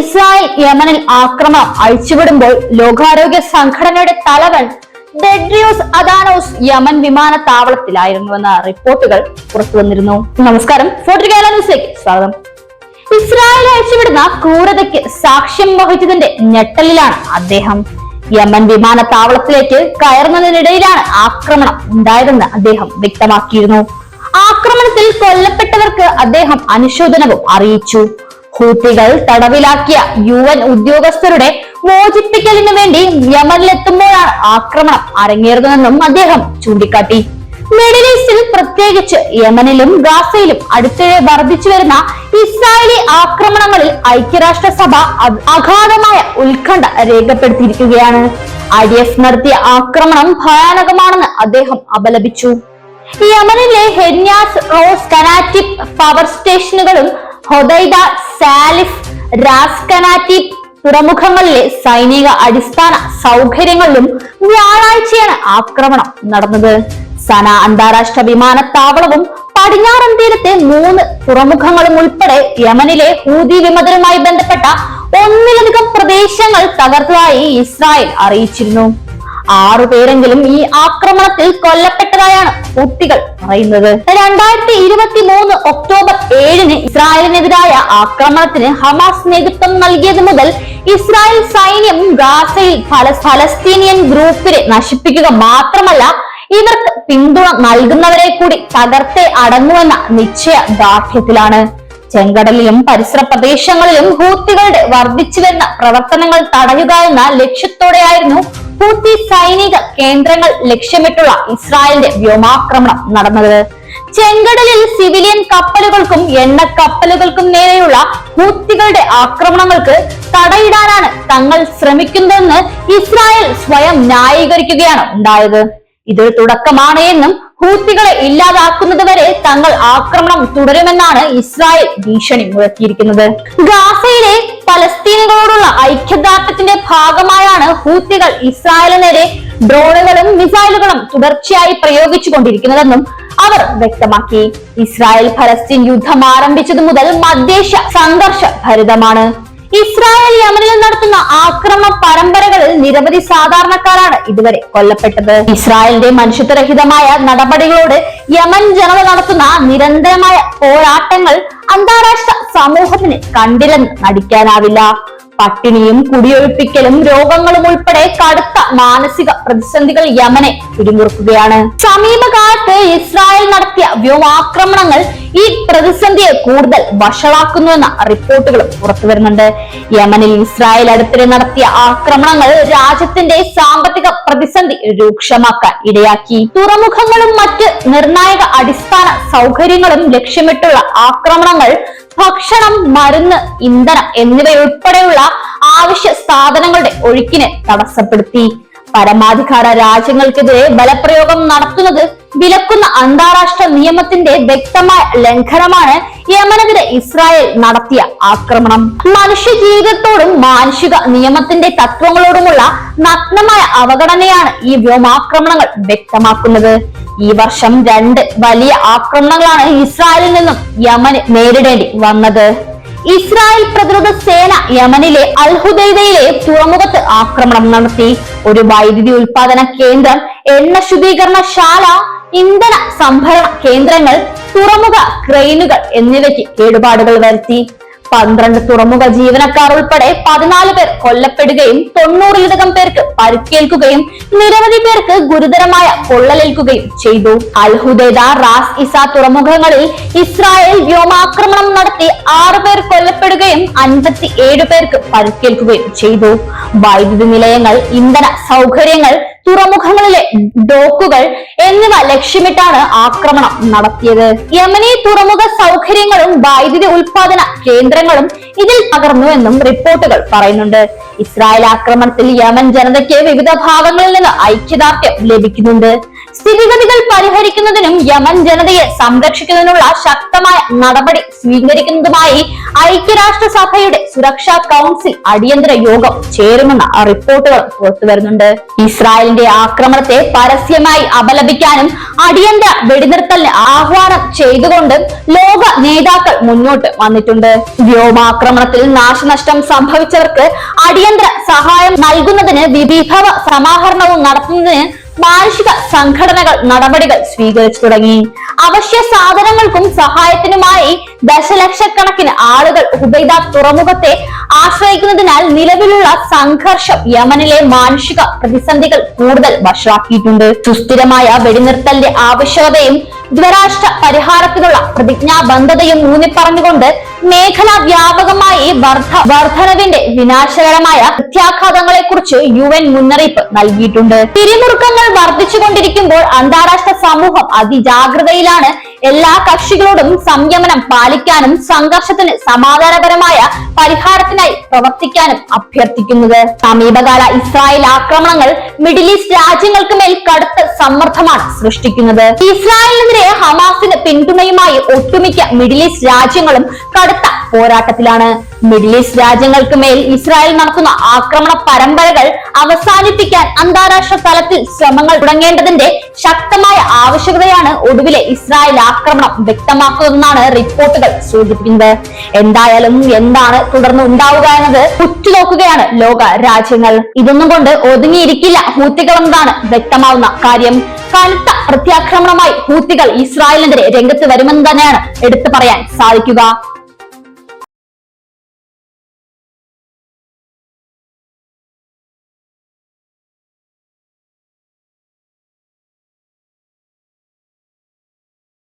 Israel യമനിൽ ആക്രമണം അഴിച്ചുവിടുമ്പോൾ ലോകാരോഗ്യ സംഘടനയുടെ തലവൻ ഡെഡ്രിയോസ് അദാനോസ് യമൻ വിമാനത്താവളത്തിലായിരുന്നുവെന്ന റിപ്പോർട്ടുകൾ പുറത്തുവന്നിരുന്നു നമസ്കാരം. ന്യൂസിലേക്ക് സ്വാഗതം. ഇസ്രായേൽ അഴിച്ചുവിടുന്ന ക്രൂരതയ്ക്ക് സാക്ഷ്യം വഹിച്ചതിന്റെ ഞെട്ടലിലാണ് അദ്ദേഹം. യമൻ വിമാനത്താവളത്തിലേക്ക് കയറുന്നതിനിടയിലാണ് ആക്രമണം ഉണ്ടായതെന്ന് അദ്ദേഹം വ്യക്തമാക്കിയിരുന്നു. ആക്രമണത്തിൽ കൊല്ലപ്പെട്ടവർക്ക് അദ്ദേഹം അനുശോചനവും അറിയിച്ചു. ഹൂത്തികൾ തടവിലാക്കിയ യു എൻ ഉദ്യോഗസ്ഥരുടെ മോചിപ്പിക്കലിനു വേണ്ടി യമനിലെത്തുമ്പോഴാണ് ആക്രമണം അരങ്ങേറുന്നതെന്നും അദ്ദേഹം ചൂണ്ടിക്കാട്ടി. മിഡിൽ ഈസ്റ്റിൽ പ്രത്യേകിച്ച് യമനിലും ഗാസയിലും അടുത്തിടെ വർദ്ധിച്ചു വരുന്ന ഇസ്രായേലി ആക്രമണങ്ങളിൽ ഐക്യരാഷ്ട്രസഭ അഗാധമായ ഉത്കണ്ഠ രേഖപ്പെടുത്തിയിരിക്കുകയാണ്. ഐ ഡി എഫ് നടത്തിയ ആക്രമണം ഭയാനകമാണെന്ന് അദ്ദേഹം അപലപിച്ചു. യമനിലെ ഹെന്യാസ് റോസ് കനാറ്റിപ് പവർ സ്റ്റേഷനുകളും ഹൊദൈദ സാലിഫ് റാസ്കനാറ്റി തുറമുഖങ്ങളിലെ സൈനിക അടിസ്ഥാന സൗകര്യങ്ങളിലും വ്യാഴാഴ്ചയാണ് ആക്രമണം നടന്നത്. സന അന്താരാഷ്ട്ര വിമാനത്താവളവും പടിഞ്ഞാറൻ തീരത്തെ മൂന്ന് തുറമുഖങ്ങളും ഉൾപ്പെടെ യമനിലെ ഹൂതി വിമതരുമായി ബന്ധപ്പെട്ട ഒന്നിലധികം പ്രദേശങ്ങൾ തകർത്തതായി ഇസ്രായേൽ അറിയിച്ചിരുന്നു. ആറു പേരെങ്കിലും ഈ ആക്രമണത്തിൽ കൊല്ലപ്പെട്ടതായാണ് കുട്ടികൾ പറയുന്നത്. രണ്ടായിരത്തി ഇരുപത്തി മൂന്ന് ഒക്ടോബർ ഏഴിന് ഇസ്രായേലിനെതിരായ ആക്രമണത്തിന് ഹമാസ് നേതൃത്വം നൽകിയത് മുതൽ ഇസ്രായേൽ സൈന്യം ഗാസയിൽ ഫല- ഫലസ്തീനിയൻ ഗ്രൂപ്പിനെ നശിപ്പിക്കുക മാത്രമല്ല ഇവർക്ക് പിന്തുണ നൽകുന്നവരെ കൂടി തകർത്തേ അടങ്ങുമെന്ന നിശ്ചയ ദാർഢ്യത്തിലാണ് ചെങ്കടലിലും പരിസര പ്രദേശങ്ങളിലും ഹൂത്തികളുടെ വർദ്ധിച്ചു വരുന്ന പ്രവർത്തനങ്ങൾ തടയുക എന്ന ലക്ഷ്യത്തോടെയായിരുന്നു ഹൂത്തി സൈനിക കേന്ദ്രങ്ങൾ ലക്ഷ്യമിട്ടുള്ള ഇസ്രായേലിന്റെ വ്യോമാക്രമണം നടന്നത്. ചെങ്കടലിൽ സിവിലിയൻ കപ്പലുകൾക്കും എണ്ണ കപ്പലുകൾക്കും നേരെയുള്ള ഹൂത്തികളുടെ ആക്രമണങ്ങൾക്ക് തടയിടാനാണ് തങ്ങൾ ശ്രമിക്കുന്നതെന്ന് ഇസ്രായേൽ സ്വയം ന്യായീകരിക്കുകയാണ് ഉണ്ടായത്. ഇതൊരു തുടക്കമാണ് എന്നും ഹൂത്തികളെ ഇല്ലാതാക്കുന്നത് വരെ തങ്ങൾ ആക്രമണം തുടരുമെന്നാണ് ഇസ്രായേൽ ഭീഷണി മുഴക്കിയിരിക്കുന്നത് ഗാസയിലെ പലസ്തീനുകളോടുള്ള ഐക്യദാർഢ്യത്തിന്റെ ഭാഗമായാണ് ഹൂത്തികൾ ഇസ്രായേലിനെതിരെ ഡ്രോണുകളും മിസൈലുകളും തുടർച്ചയായി പ്രയോഗിച്ചുകൊണ്ടിരിക്കുന്നതെന്നും അവർ വ്യക്തമാക്കി. ഇസ്രായേൽ ഫലസ്തീൻ യുദ്ധം ആരംഭിച്ചതു മുതൽ മധ്യേഷ്യ സംഘർഷ ഭരിതമാണ് ഇസ്രായേൽ യമനിൽ നടത്തുന്ന ആക്രമണ പരമ്പരകളിൽ നിരവധി സാധാരണക്കാരാണ് ഇതുവരെ കൊല്ലപ്പെട്ടത്. ഇസ്രായേലിന്റെ മനുഷ്യത്വരഹിതമായ നടപടികളോട് യമൻ ജനത നടത്തുന്ന നിരന്തരമായ പോരാട്ടങ്ങൾ അന്താരാഷ്ട്ര സമൂഹത്തിന് കണ്ടില്ലെന്ന് നടിക്കാനാവില്ല. പട്ടിണിയും കുടിയൊഴിപ്പിക്കലും രോഗങ്ങളും ഉൾപ്പെടെ കടുത്ത മാനസിക പ്രതിസന്ധികൾ യമനെ പിടിമുറുക്കുകയാണ്. സമീപകാലത്ത് ഇസ്രായേൽ നടത്തിയ വ്യോമാക്രമണങ്ങൾ ഈ പ്രതിസന്ധിയെ കൂടുതൽ വഷളാക്കുന്നുവെന്ന റിപ്പോർട്ടുകളും പുറത്തു വരുന്നുണ്ട്. യമനിൽ ഇസ്രായേൽ അടുത്തിടെ നടത്തിയ ആക്രമണങ്ങൾ രാജ്യത്തിന്റെ സാമ്പത്തിക പ്രതിസന്ധി രൂക്ഷമാക്കാൻ ഇടയാക്കി. തുറമുഖങ്ങളും മറ്റ് നിർണായക അടിസ്ഥാന സൗകര്യങ്ങളും ലക്ഷ്യമിട്ടുള്ള ആക്രമണങ്ങൾ ഭക്ഷണം മരുന്ന് ഇന്ധനം എന്നിവയുൾപ്പെടെയുള്ള ആവശ്യ സാധനങ്ങളുടെ ഒഴുക്കിനെ തടസ്സപ്പെടുത്തി. പരമാധികാര രാജ്യങ്ങൾക്കെതിരെ ബലപ്രയോഗം നടത്തുന്നത് വിലക്കുന്ന അന്താരാഷ്ട്ര നിയമത്തിന്റെ വ്യക്തമായ ലംഘനമാണ് യമനെതിരെ ഇസ്രായേൽ നടത്തിയ ആക്രമണം. മനുഷ്യ ജീവിതത്തോടും മാനുഷിക നിയമത്തിന്റെ തത്വങ്ങളോടുമുള്ള നഗ്നമായ അവഗണനയാണ് ഈ വ്യോമാക്രമണങ്ങൾ വ്യക്തമാക്കുന്നത്. ഈ വർഷം രണ്ട് വലിയ ആക്രമണങ്ങളാണ് ഇസ്രായേലിൽ നിന്നും യമന് നേരിടേണ്ടി വന്നത്. ഇസ്രായേൽ പ്രതിരോധ സേന യമനിലെ അൽഹുദൈദയിലെ തുറമുഖത്ത് ആക്രമണം നടത്തി. ഒരു വൈദ്യുതി ഉൽപാദന കേന്ദ്രം എണ്ണ ശുദ്ധീകരണശാല ഇന്ധന സംഭരണ കേന്ദ്രങ്ങൾ തുറമുഖ ക്രെയിനുകൾ എന്നിവയ്ക്ക് കേടുപാടുകൾ വരുത്തി. പന്ത്രണ്ട് തുറമുഖ ജീവനക്കാർ ഉൾപ്പെടെ പതിനാല് പേർ കൊല്ലപ്പെടുകയും തൊണ്ണൂറിലധികം പേർക്ക് പരിക്കേൽക്കുകയും നിരവധി പേർക്ക് ഗുരുതരമായ പൊള്ളലേൽക്കുകയും ചെയ്തു. അൽഹുദൈദ റാസ് ഇസ തുറമുഖങ്ങളിൽ ഇസ്രായേൽ വ്യോമാക്രമണം നടത്തി ആറ് പേർ കൊല്ലപ്പെടുകയും അൻപത്തി ഏഴ് പേർക്ക് പരിക്കേൽക്കുകയും ചെയ്തു. വൈദ്യുതി നിലയങ്ങൾ ഇന്ധന സൗകര്യങ്ങൾ തുറമുഖങ്ങളിലെ ഡോക്കുകൾ എന്നിവ ലക്ഷ്യമിട്ടാണ് ആക്രമണം നടത്തിയത്. യമനി തുറമുഖ സൗകര്യങ്ങളും വൈദ്യുതി ഉൽപാദന കേന്ദ്രങ്ങളും ഇതിൽ തകർന്നുവെന്നും റിപ്പോർട്ടുകൾ പറയുന്നുണ്ട്. ഇസ്രായേൽ ആക്രമണത്തിൽ യമൻ ജനതയ്ക്ക് വിവിധ ഭാഗങ്ങളിൽ നിന്ന് ഐക്യദാർഢ്യം ലഭിക്കുന്നുണ്ട്. സ്ഥിതിഗതികൾ പരിഹരിക്കുന്നതിനും യമൻ ജനതയെ സംരക്ഷിക്കുന്നതിനുള്ള ശക്തമായ നടപടി സ്വീകരിക്കുന്നതുമായി ഐക്യരാഷ്ട്രസഭയുടെ സുരക്ഷാ കൗൺസിൽ അടിയന്തര യോഗം ചേരുമെന്ന റിപ്പോർട്ടുകൾ പുറത്തുവരുന്നുണ്ട് ഇസ്രായേലിന്റെ ആക്രമണത്തെ പരസ്യമായി അപലപിക്കാനും അടിയന്തര വെടിനിർത്തലിന് ആഹ്വാനം ചെയ്തുകൊണ്ട് ലോക നേതാക്കൾ മുന്നോട്ട് വന്നിട്ടുണ്ട്. വ്യോമാക്രമണത്തിൽ നാശനഷ്ടം സംഭവിച്ചവർക്ക് അടിയന്തര സഹായം നൽകുന്നതിന് വിഭവ സമാഹരണവും നടത്തുന്നതിന് മാനുഷിക സംഘടനകൾ നടപടികൾ സ്വീകരിച്ചു തുടങ്ങി. അവശ്യ സാധനങ്ങൾക്കും സഹായത്തിനുമായി ദശലക്ഷക്കണക്കിന് ആളുകൾ ഹുബൈദ തുറമുഖത്തെ ആശ്രയിക്കുന്നതിനാൽ നിലവിലുള്ള സംഘർഷം യമനിലെ മാനുഷിക പ്രതിസന്ധികൾ കൂടുതൽ വഷളാക്കിയിട്ടുണ്ട്. സുസ്ഥിരമായ വെടിനിർത്തലിന്റെ ആവശ്യകതയും ദ്വരാഷ്ട്ര പരിഹാരത്തിനുള്ള പ്രതിജ്ഞാബദ്ധതയും ഊന്നിപ്പറഞ്ഞുകൊണ്ട് മേഖലാ വ്യാപകമായി വർധ വർധനവിന്റെ വിനാശകരമായ പ്രത്യാഘാതങ്ങളെ കുറിച്ച് യു എൻ മുന്നറിയിപ്പ് നൽകിയിട്ടുണ്ട്. പിരിമുറുക്കങ്ങൾ വർദ്ധിച്ചുകൊണ്ടിരിക്കുമ്പോൾ അന്താരാഷ്ട്ര സമൂഹം അതിജാഗ്രതയിലാണ് എല്ലാ കക്ഷികളോടും സംയമനം പാലിക്കാനും സംഘർഷത്തിന് സമാധാനപരമായ പരിഹാരത്തിനായി പ്രവർത്തിക്കാനും അഭ്യർത്ഥിക്കുന്നത്. സമീപകാല ഇസ്രായേൽ ആക്രമണങ്ങൾ മിഡിൽ ഈസ്റ്റ് രാജ്യങ്ങൾക്ക് മേൽ കടുത്ത സമ്മർദ്ദമാണ് സൃഷ്ടിക്കുന്നത്. ഇസ്രായേലിനെതിരെ ഹമാസിന് പിന്തുണയുമായി ഒട്ടുമിക്ക മിഡിൽ ഈസ്റ്റ് രാജ്യങ്ങളും കടുത്ത പോരാട്ടത്തിലാണ്. മിഡിൽ ഈസ്റ്റ് രാജ്യങ്ങൾക്ക് മേൽ ഇസ്രായേൽ നടത്തുന്ന ആക്രമണ പരമ്പരകൾ അവസാനിപ്പിക്കാൻ അന്താരാഷ്ട്ര തലത്തിൽ ശ്രമങ്ങൾ തുടങ്ങേണ്ടതിന്റെ ശക്തമായ ആവശ്യകതയാണ് ഒടുവിലെ ഇസ്രായേൽ ആക്രമണം വ്യക്തമാക്കുന്നതെന്നാണ് റിപ്പോർട്ടുകൾ സൂചിപ്പിക്കുന്നത്. എന്തായാലും എന്താണ് തുടർന്ന് ഉണ്ടാവുക എന്നത് ഉറ്റുനോക്കുകയാണ് ലോക രാജ്യങ്ങൾ. ഇതൊന്നും കൊണ്ട് ഒതുങ്ങിയിരിക്കില്ല ഹൂത്തികളെന്നതാണ് വ്യക്തമാവുന്ന കാര്യം. കനത്ത പ്രത്യാക്രമണമായി ഹൂത്തികൾ ഇസ്രായേലിനെതിരെ രംഗത്ത് വരുമെന്ന് തന്നെയാണ് എടുത്തു പറയാൻ സാധിക്കുക.